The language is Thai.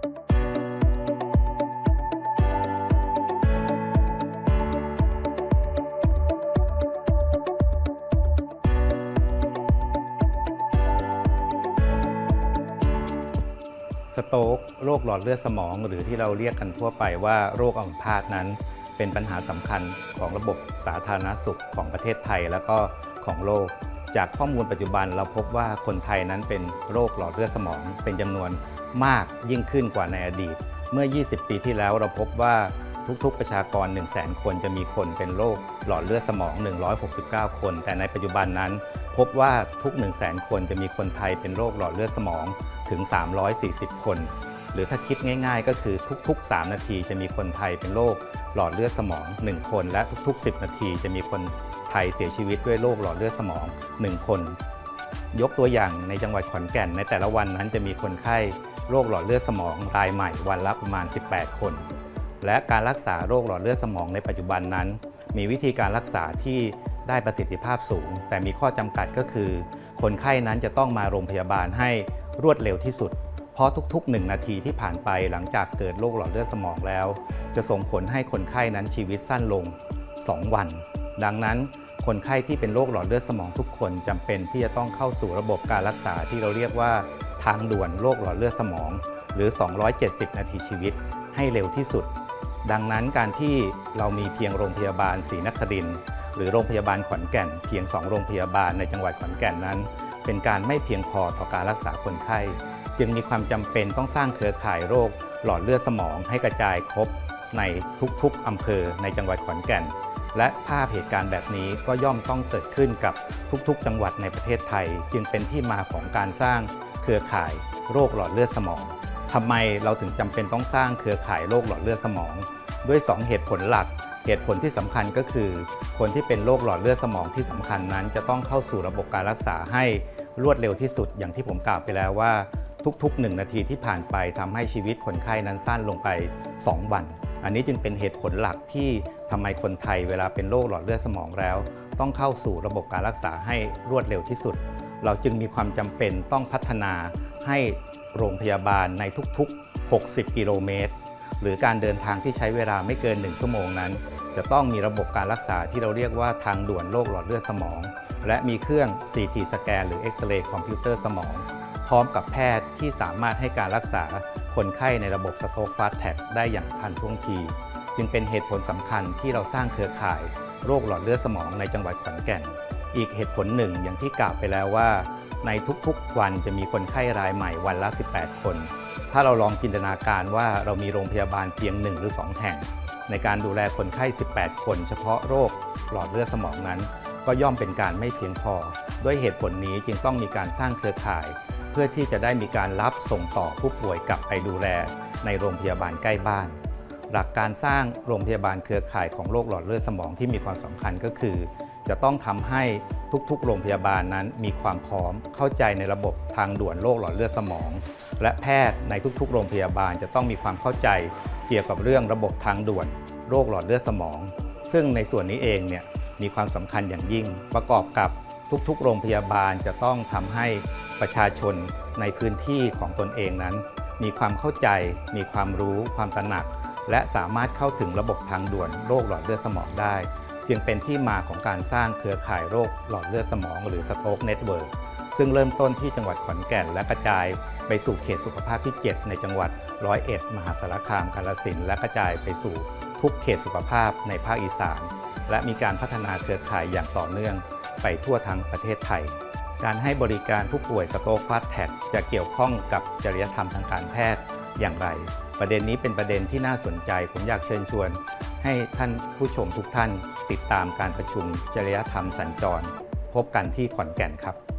สโตกโรคหลอดเลือดสมองหรือที่เราเรียกกันทั่วไปว่าโรคอัมพาตนั้น เป็นปัญหาสำคัญของระบบสาธารณสุขของประเทศไทย แล้วก็ของโลก จากข้อมูลปัจจุบันเราพบว่าคนไทยนั้นเป็นโรคหลอดเลือดสมอง เป็นจำนวนมากยิ่งขึ้นกว่าในอดีต เมื่อ 20 ปีที่แล้วเราพบว่าทุกๆ ประชากร 1 0 0 0 0 0คนจะมีคนเป็นโรคหลอดเลือดสมอง 169 คน แต่ในปัจจุบันนั้น พบว่าทุก 1 0 0 0 0 0 คนจะมีคนไทยเป็นโรคหลอดเลือดสมองถึง 340 คน หรือถ้าคิดง่าย ๆ ก็คือทุกๆ 3 นาทีจะมีคนไทยเป็นโรคหลอดเลือดสมอง 1 คน และทุกๆ 10 นาทีจะมีคน ไทยเสียชีวิตด้วยโรคหลอดเลือดสมอง 1 คน ยกตัวอย่างในจังหวัดขอนแก่น ในแต่ละวันนั้นจะมีคนไข้โรคหลอดเลือดสมองรายใหม่วันละประมาณ 18 คน และการรักษาโรคหลอดเลือดสมองในปัจจุบันนั้น มีวิธีการรักษาที่ได้ประสิทธิภาพสูง แต่มีข้อจำกัดก็คือ คนไข้นั้นจะต้องมาโรงพยาบาลให้รวดเร็วที่สุด เพราะทุกๆ 1 นาทีที่ผ่านไปหลังจากเกิดโรคหลอดเลือดสมองแล้ว จะส่งผลให้คนไข้นั้นชีวิตสั้นลง 2 วัน ดังนั้น คนไข้ที่เป็นโรคหลอดเลือดสมองทุกคนจำเป็นที่จะต้องเข้าสู่ระบบการรักษาที่เราเรียกว่าทางด่วนโรคหลอดเลือดสมอง หรือ 270 นาทีชีวิต ให้เร็วที่สุด ดังนั้นการที่เรามีเพียงโรงพยาบาลศรีนครินทร์หรือโรงพยาบาลขอนแก่น เพียง 2 โรงพยาบาลในจังหวัดขอนแก่นนั้น เป็นการไม่เพียงพอต่อการรักษาคนไข้ จึงมีความจำเป็นต้องสร้างเครือข่ายโรคหลอดเลือดสมองให้กระจายครบในทุกๆอำเภอในจังหวัดขอนแก่น และภาพเหตุการณ์แบบนี้ก็ย่อมต้องเกิดขึ้นกับทุกๆ จังหวัดในประเทศไทย จึงเป็นที่มาของการสร้างเครือข่ายโรคหลอดเลือดสมองทำไมเราถึงจำเป็นต้องสร้างเครือข่ายโรคหลอดเลือดสมอง ด้วย 2 เหตุผลหลัก เหตุผลที่สำคัญก็คือ คนที่เป็นโรคหลอดเลือดสมองที่สำคัญนั้น จะต้องเข้าสู่ระบบการรักษาให้รวดเร็วที่สุดอย่างที่ผมกล่าวไปแล้วว่า ทุกๆ 1 นาทีที่ผ่านไปทำให้ชีวิตคนไข้นั้นสั้นลงไป 2 วัน อันนี้จึงเป็นเหตุผลหลักที่ทำไมคนไทยเวลาเป็นโรคหลอดเลือดสมองแล้ว ต้องเข้าสู่ระบบการรักษาให้รวดเร็วที่สุด เราจึงมีความจำเป็นต้องพัฒนาให้โรงพยาบาลในทุกๆ 60 กิโลเมตร หรือการเดินทางที่ใช้เวลาไม่เกิน 1 ชั่วโมงนั้น จะต้องมีระบบการรักษาที่เราเรียกว่าทางด่วนโรคหลอดเลือดสมอง และมีเครื่อง CT สแกนหรือเอ็กซเรย์คอมพิวเตอร์สมอง พร้อมกับแพทย์ที่สามารถให้การรักษา คนไข้ในระบบสโตกฟาสแท็กได้อย่างทันท่วงที จึงเป็นเหตุผลสำคัญที่เราสร้างเครือข่ายโรคหลอดเลือดสมองในจังหวัดขอนแก่น อีกเหตุผลหนึ่งอย่างที่กล่าวไปแล้วว่า ในทุกๆวันจะมีคนไข้รายใหม่วันละ 18 คน ถ้าเราลองจินตนาการว่าเรามีโรงพยาบาลเพียง 1 หรือ 2 แห่ง ในการดูแลคนไข้ 18 คน เฉพาะโรคหลอดเลือดสมองนั้น ก็ย่อมเป็นการไม่เพียงพอ ด้วยเหตุผลนี้จึงต้องมีการสร้างเครือข่าย เพื่อที่จะได้มีการรับส่งต่อผู้ป่วยกลับไปดูแลในโรงพยาบาลใกล้บ้าน หลักการสร้างโรงพยาบาลเครือข่ายของโรคหลอดเลือดสมองที่มีความสำคัญก็คือ จะต้องทำให้ทุกๆ โรงพยาบาลนั้นมีความพร้อมเข้าใจในระบบทางด่วนโรคหลอดเลือดสมอง และแพทย์ในทุกๆ โรงพยาบาลจะต้องมีความเข้าใจเกี่ยวกับเรื่องระบบทางด่วนโรคหลอดเลือดสมอง ซึ่งในส่วนนี้เองเนี่ยมีความสำคัญอย่างยิ่ง ประกอบกับทุกๆ โรงพยาบาลจะต้องทำให้ ประชาชนในพื้นที่ของตนเองนั้น มีความเข้าใจ มีความรู้ ความตระหนัก และสามารถเข้าถึงระบบทางด่วนโรคหลอดเลือดสมองได้ จึงเป็นที่มาของการสร้างเครือข่ายโรคหลอดเลือดสมอง หรือสโต๊กเน็ตเวิร์กซึ่งเริ่มต้นที่จังหวัดขอนแก่นและกระจาย ไปสู่เขตสุขภาพที่ 7 ในจังหวัดร้อยเอ็ดมหาสารคามกาฬสินและกระจายไปสู่ทุกเขตสุขภาพในภาคอีสาน และมีการพัฒนาเครือข่ายอย่างต่อเนื่องไปทั่วทั้งประเทศไทย การให้บริการผู้ป่วยสโตกฟาสแท็กจะเกี่ยวข้องกับจริยธรรมทางการแพทย์อย่างไร ประเด็นนี้เป็นประเด็นที่น่าสนใจ ผมอยากเชิญชวน ให้ท่านผู้ชมทุกท่านติดตามการประชุมจริยธรรมสัญจร พบกันที่ขอนแก่นครับ